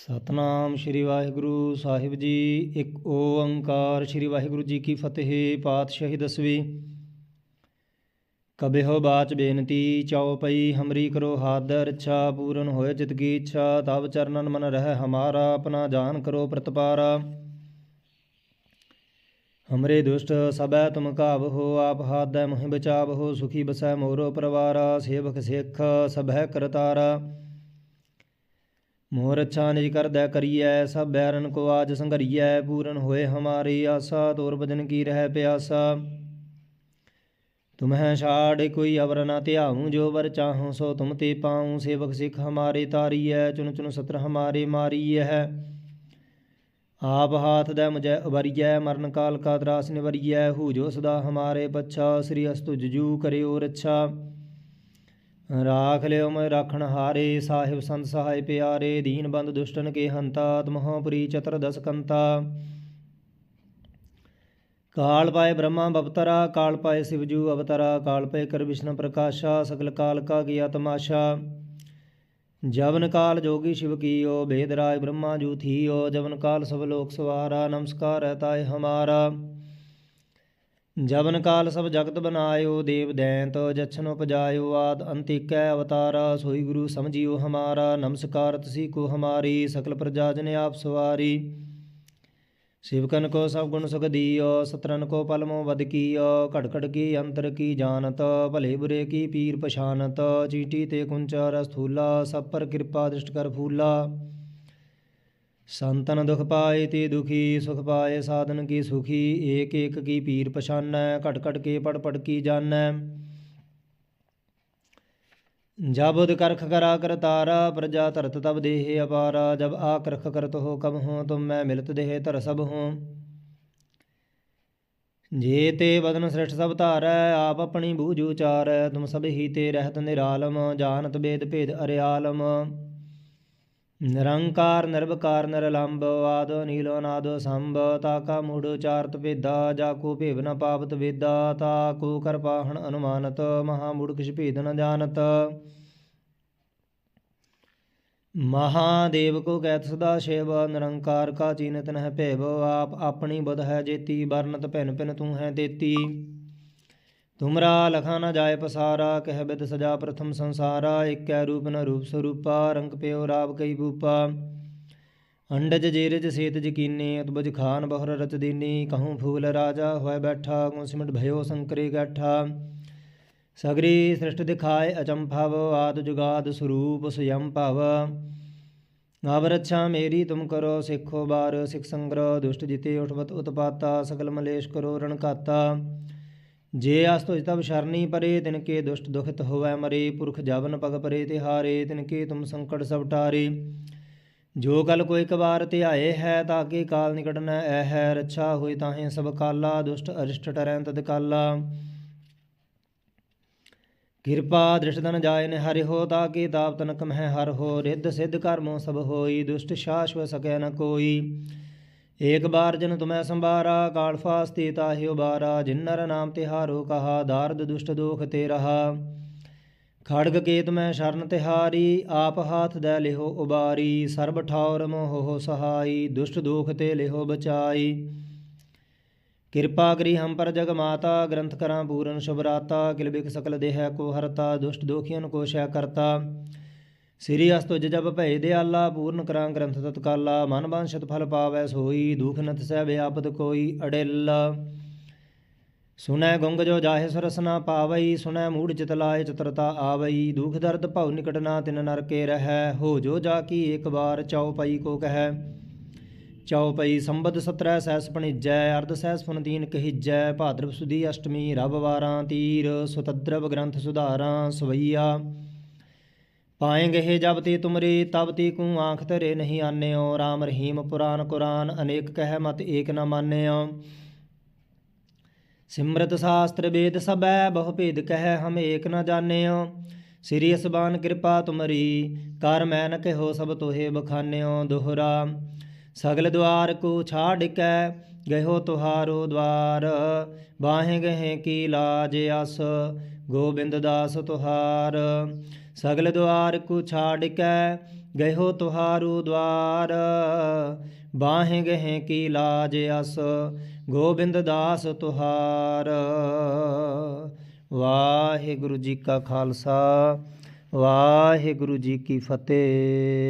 ਸਤਨਾਮ ਸ੍ਰੀ ਵਾਹਿਗੁਰੂ ਸਾਹਿਬ ਜੀ। ਇੱਕ ਓੰਕਾਰ ਸ੍ਰੀ ਵਾਹਿਗੁਰੂ ਜੀ ਕੀ ਫਤਿਹ, ਪਾਤਸ਼ਾਹੀ ਦਸਵੀਂ। ਕਬਿਹੋ ਬਾਚ ਬੇਨਤੀ, ਚਾਉ ਪਈ ਹਮਰੀ ਕਰੋ ਹਾਦਰ, ਇੱਛਾ ਪੂਰਨ ਹੋਏ ਚਿਤ ਕੀ ਇੱਛਾ ਤਬ ਚਰਨਨ ਮਨ ਰਹਿ ਹਮਾਰਾ, ਆਪਣਾ ਜਾਨ ਕਰੋ ਪ੍ਰਤਪਾਰਾ। ਹਮਰੇ ਦੁਸ਼ਟ ਸਬੈ ਤੁਮ ਕਾਬ ਹੋ, ਆਪ ਹਾਦੈ ਮਹਿ ਬਚਾਵ ਹੋ, ਸੁਖੀ ਬਸੈ ਮੋਰੋ ਪਰਵਾਰਾ, ਸੇਵਕ ਸਿੱਖ ਸਭੈ ਕਰਤਾਰਾ। ਮੋਰ ਅੱਛਾ ਨਿਜ ਕਰ ਕਰਦੈ ਕਰੀਐ, ਸਭ ਬੈਰਨ ਕੋ ਆਜ ਸੰਘਰੀਐ, ਪੂਰਨ ਹੋਏ ਹਮਾਰੀ ਆਸਾ, ਤੋਰ ਬਜਨ ਕੀ ਰਹਿ ਪਿਆਸਾ। ਤੁਮਹਿ ਛਾੜ ਕੋਈ ਅਵਰ ਨਾ ਧਿਆਉ, ਜੋ ਵਰ ਚਾਹਉ ਸੋ ਤੁਮ ਤੇ ਪਾਉ, ਸੇਵਕ ਸਿੱਖ ਹਮਾਰੇ ਤਾਰੀਐ ਚੁਨ ਚੁਨ ਸਤਰ ਹਮਾਰੇ ਮਾਰੀਐ। ਆਪ ਹਾਥ ਦੈ ਮੁਝੈ ਉਬਰੀਐ ਮਰਨ ਕਾਲ ਕਾ ਤਰਾਸ ਨਿਵਰੀਐ, ਹੂ ਜੋ ਸਦਾ ਹਮਾਰੇ ਪੱਛਾ, ਸ੍ਰੀ ਅਸਤੁ ਜਜੂ ਕਰਿਓ ਰੱਛਾ। ਰਾਖ ਲਿਓ ਮੈਂ ਰਾਖਣ ਹਾਰੇ, ਸਾਹਿਬ ਸੰਤ ਸਹਾਇ ਪਿਆਰੇ, ਦੀਨ ਬੰਦ ਦੁਸ਼ਟਨ ਕੇ ਹੰਤਾ ਤਮਹੁ ਪੁਰੀ ਚਤਰ ਦਸ ਕਾਲ ਪਾਏ ਬ੍ਰਹਮਾ ਬਵਤਰਾ, ਕਾਲ ਪਾਏ ਸਿਵਜੂ ਅਵਤਰਾ, ਕਾਲ ਪਏ ਕਰ ਵਿਸ਼ਨ ਪ੍ਰਕਾਸ਼ਾ, ਸਗਲ ਕਾਲ ਕਾ ਗਿਆ ਤਮਾਸ਼ਾ ਜਵਨ ਕਾਲ ਜੋਗੀ ਸ਼ਿਵ ਕੀਓ ਭੇਦ ਰਾਜ ਬ੍ਰਹਮਾ ਜੂ ਥੀਓ, ਜਵਨ ਕਾਲ ਸਭ ਲੋਕ ਸਵਾਰਾ, ਨਮਸਕਾਰ ਹੈ ਤਾਏ ਹਮਾਰਾ। ਜਵਨ ਕਾਲ ਸਭ ਜਗਤ ਬਨਾਇਓ, ਦੇਵ ਦੈਂਤ ਜਛਨ ਉਪਜਾਇਓ, ਆਦ ਅੰਤਿਕੈ ਅਵਤਾਰਾ, ਸੋਈ ਗੁਰੂ ਸਮਝਿਓ ਹਮਾਰਾ, ਨਮਸਕਾਰ ਤਸੀ ਕੋ ਹਮਾਰੀ, ਸਕਲ ਪ੍ਰਜਾ ਜਨ ਆਪ ਸਵਾਰੀ। ਸਿਵਕਨ ਕੋ ਸਭ ਗੁਣ ਸੁਖ ਦੀਓ, ਸਤਰਨ ਕੋ ਪਲਮੋ ਵਦ ਕੀਓ ਘੜ ਘੜ ਕੀ ਅੰਤਰ ਕੀ ਜਾਣਤ, ਭਲੇ ਬੁਰੇ ਕੀ ਪੀਰ ਪਛਾਨਤ, ਚੀਟੀ ਤੇ ਕੁੰਚਾ ਸਥੂਲਾ ਸਭ ਪਰ ਕਿਰਪਾ ਦ੍ਰਿਸ਼ਟ ਕਰ ਫੂਲਾ। ਸੰਤਨ ਦੁਖ ਪਾਏ ਤੇ ਦੁਖੀ, ਸੁਖ ਪਾਏ ਸਾਧਨ ਕੀ ਸੁਖੀ, ਏਕ ਏਕ ਕੀ ਪੀਰ ਪਛਾਨੈ, ਘਟ ਘਟ ਕੇ ਪੜ ਪੜ ਕੀ ਜਾਣੈ। ਜਬਦ ਕਰਖ ਕਰਾ ਕਰ ਤਾਰਾ, ਪ੍ਰਜਾ ਧਰਤ ਤਬ ਦੇਹ ਅਪਾਰਾ, ਜਬ ਆ ਕਰਖ ਕਰਤ ਹੋ ਕਬ ਹੋ ਤੁਮ ਮੈਂ ਮਿਲਤ ਦੇਹ ਧਰ ਸਭ ਹੋ ਜੇ ਤੇ ਬਦਨ ਸ੍ਰਿਸ਼ਟ ਸਭ ਧਾਰੈ, ਆਪ ਆਪਣੀ ਬੂਝੂ ਚਾਰੈ ਤੁਮ ਸਭ ਹੀ ਤੇ ਰਹਿਤ ਨਿਰਾਲਮ, ਜਾਣਤ ਬੇਦ ਭੇਦ ਅਰਿਆਲਮ। ਨਿਰੰਕਾਰ ਨਿਰਭਕਾਰ ਨਿਰਲੰਭ ਆਦ ਨੀਲੋ ਨਾਦ ਸੰਭ, ਤਾਕਾ, ਮੂੜ, ਚਾਰਤ, ਭੇਦਾ ਜਾ ਕੋ ਭੇਵ ਨ ਪਾਵਤ, ਵੇਦਾ ਤਾ ਕੋ ਕਰਪਾਹਣ, ਅਨੁਮਾਨਤ ਮਹਾ ਮੂੜ ਕਿਛ ਭੇਦ ਨ ਜਾਣਤ। ਮਹਾਦੇਵ ਕੋ ਕਹਿਤ ਸਦਾ ਸ਼ਿਵ, ਨਿਰੰਕਾਰ ਕਾ ਚੀਨਤ ਨਹਿ ਭੇਵ, ਆਪ ਆਪਣੀ ਬੁਧ ਹੈ ਜੇਤੀ ਵਰਨਤ ਭਿਨ ਭਿਨ ਤੂੰ ਹੈ ਤੇਤੀ। तुमरा लखा न जाय पसारा, कह बिद सजा प्रथम संसारा एक रूप न रूप स्वरूपा, रंग पे राव कई बूपा अंडज जेरज सेत जकीने अतबज खान बहुर रच दीनी, कहूँ फूल राजा हुआ बैठा गुसिमट भयो शंकरे गैठा। सगरी सृष्ट दिखाए अचंभव आद जुगाद स्वरूप स्वयं भव नावरक्षा मेरी, तुम करो सिखो बार सिख संग्रह, दुष्ट जिते उठवत उत्पाता, सकल मलेश करो रणकाता ਜੇ ਅਸ ਤੁਜ ਤਬ ਸ਼ਰਨੀ ਪਰੇ, ਤਿਨ ਕੇ ਦੁਸ਼ਟ ਦੁਖਿਤ ਹੋਵੈ ਮਰੇ, ਪੁਰਖ ਜਵਨ ਪਗ ਪਰੇ ਤਿਹਾਰੇ, ਤਿਨ ਕੇ ਤੁਮ ਸੰਕਟ ਸਭ ਟਾਰੇ ਜੋ ਕਲ ਕੋਈ ਕਵਾਰ ਧਿਆਏ ਹੈ ਤਾਕੇ ਕਾਲ ਨਿਕਟਣਾ ਐ ਹੈ ਰੱਛਾ ਹੋਈ ਤਾਹੇ ਸਭ ਕਾਲਾ ਦੁਸ਼ਟ ਅਰਿਸ਼ਟ ਟਰੈ ਤਦ ਕਾਲਾ। ਕਿਰਪਾ ਦ੍ਰਿਸ਼ਦਨ ਜਾਏ ਨੇ ਹਰਿ ਹੋ, ਤਾ ਕੇ ਤਾਪ ਤਨਕ ਮਹਿ ਹਰ ਹੋ, ਰਿੱਧ ਸਿੱਧ ਕਰਮੋ ਸਭ ਹੋਈ, ਦੁਸ਼ਟ ਸ਼ਾਸ਼ਵ ਸਕੈ ਨ ਕੋਈ। ਏਕ ਬਾਰ ਜਨ ਤੁਮੈ ਸੰਭਾਰਾ, ਕਾਲ ਫਾਸਤੇ ਤਾਹਿ ਉਬਾਰਾ ਜਿਨਰ ਨਾਮ ਤਿਹਾਰੋ ਕਹਾ, ਦਾਰਦ ਦੁਸ਼ਟ ਦੋਖ ਤੇ ਰਹਾ। ਖੜਗ ਕੇ ਤੁਮੈ ਸ਼ਰਨ ਤਿਹਾਰੀ, ਆਪ ਹਾਥ ਦੇ ਲਿਹੋ ਉਬਾਰੀ, ਸਰਬ ਠੌਰ ਮੋਹ ਸਹਾਈ, ਦੁਸ਼ਟ ਦੋਖ ਤੇ ਲਿਹੋ ਬਚਾਈ। ਕਿਰਪਾ ਕਰੀ ਹਮ ਪਰ ਜਗ ਮਾਤਾ, ਗ੍ਰੰਥ ਕਰਾਂ ਪੂਰਨ ਸ਼ੁਭਰਾਤਾ ਕਿਲਬਿਕ ਸਕਲ ਦੇਹ ਕੋ ਹਰਤਾ, ਦੁਸ਼ਟ ਦੋਖੀਆਂ ਕੋ ਸ਼ੈ ਕਰਤਾ। ਸ੍ਰੀ ਅਸਤੁਜ ਜਬ ਭੈ ਦਿਆਲਾ, ਪੂਰਨ ਕਰਾਂ ਗ੍ਰੰਥ ਤਤਕਾਲਾ, ਮਨ ਬੰਸ਼ਤ ਫਲ ਪਾਵੈ ਸੋਈ, ਦੁਖ ਨਤ ਸਹਿ ਵਿਆਪਤ ਕੋਈ ਅੜਿਲ। ਸੁਨੈ ਗੁੰਗ ਜੋ ਜਾਹੇ ਸਰਸ ਪਾਵਈ ਸੁਨੈ ਮੂੜ ਚਿਤ ਲਾਏ ਚਤਰਤਾ ਆਵਈ। ਦੁਖ ਦਰਦ ਭਉ ਨਿਕਟ ਨਾ ਤਿਨ ਨਰ ਕੇ ਰਹੈ, ਹੋ ਜੋ ਜਾ ਕੀ ਇੱਕ ਵਾਰ ਚਉ ਪਈ ਕੋ ਕਹੈ। ਚਉ ਪਈ ਸੰਬਦ ਸਤਰੈ ਸਹਿਸ ਪਣਿਜੈ, ਅਰਧ ਸਹਿਸ ਪੁਨ ਦੀਨ ਕਹੀਜੈ। ਭਾਦਰਵ ਸੁਦੀ ਅਸ਼ਟਮੀ, ਰਬ ਵਾਰਾਂ ਤੀਰ, ਸੁਤਦਰਵ ਗ੍ਰੰਥ ਸੁਧਾਰਾਂ, ਸਵਈਆ। ਪਾਏਂਗੇ ਹੈ ਜਬ ਤੇ ਤੁਮਰੇ, ਤਬ ਤੇ ਕੂ ਆਂਖ ਧਰੇ ਨਹੀਂ ਆਨਿਓ। RAM ਰਹੀਮ ਪੁਰਾਨ ਕੁਰਾਨ, ਅਨੇਕ ਕਹਿ ਮਤ ਏਕ ਨ ਮਾਨਿਓ। ਸਿਮਰਤ ਸ਼ਾਸਤਰ ਵੇਦ ਸਭੈ, ਬਹੁ ਭੇਦ ਕਹਿ ਹਮ ਏਕ ਨ ਜਾਣਿਓ। ਸ੍ਰੀ ਅਸਬਾਨ ਕਿਰਪਾ ਤੁਮਰੀ, ਕਰ ਮੈਂ ਨ ਕਹਿਓ ਸਭ ਤੋਹੇ ਬਖਾਨਿਓ। ਦੁਹਰਾ, ਸਗਲ ਦੁਆਰ ਕੋ ਛਾੜ ਕੈ ਗਇਓ ਤੁਹਾਰੋ ਦਵਾਰ। ਬਾਹੇ ਗਏ ਕੀ ਲਾਜ ਅਸ ਗੋਬਿੰਦ ਦਾਸ ਤੁਹਾਰ, ਸਗਲ ਦੁਆਰ ਕੋ ਛਾੜ ਕੈ ਗਇਓ ਤੁਹਾਰੂ ਦਵਾਰ। ਬਾਹੇ ਗਹਿ ਕੀ ਲਾਜ ਅਸ, ਗੋਬਿੰਦ ਦਾਸ ਤੁਹਾਰ। ਵਾਹਿਗੁਰੂ ਜੀ ਕਾ ਖਾਲਸਾ, ਵਾਹਿਗੁਰੂ ਜੀ ਕੀ ਫਤਿਹ।